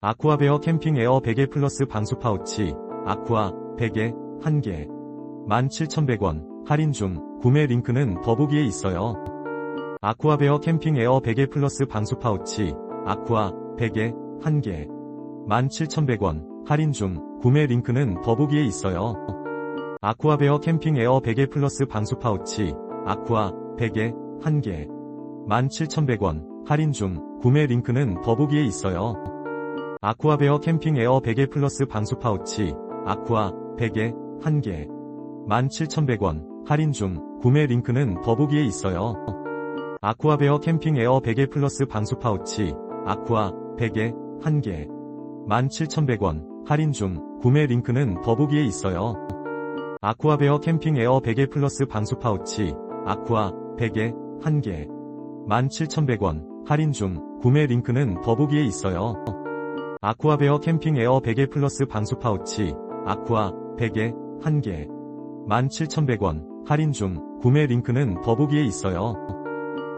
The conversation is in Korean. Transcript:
아쿠아베어 캠핑 에어 베개 플러스 방수 파우치, 아쿠아, 베개, 1개. 17,100원, 할인 중, 구매 링크는 더보기에 있어요. 아쿠아베어 캠핑 에어 베개 플러스 방수 파우치, 아쿠아, 베개, 1개. 17,100원, 할인 중, 구매 링크는 더보기에 있어요. 아쿠아베어 캠핑 에어 베개 플러스 방수 파우치, 아쿠아, 베개, 1개. 17,100원, 할인 중, 구매 링크는 더보기에 있어요. 아쿠아베어 캠핑 에어 베개 플러스 방수 파우치, 아쿠아, 베개, 1개. 17,100원, 할인 중, 구매 링크는 더보기에 있어요. 아쿠아베어 캠핑 에어 베개 플러스 방수 파우치, 아쿠아, 베개, 1개. 17,100원, 할인 중, 구매 링크는 더보기에 있어요. 아쿠아베어 캠핑 에어 베개 플러스 방수 파우치, 아쿠아, 베개, 1개. 17,100원, 할인 중, 구매 링크는 더보기에 있어요. 아쿠아베어 캠핑 에어 베개 플러스 방수 파우치, 아쿠아, 베개, 1개. 17,100원, 할인 중, 구매 링크는 더보기에 있어요.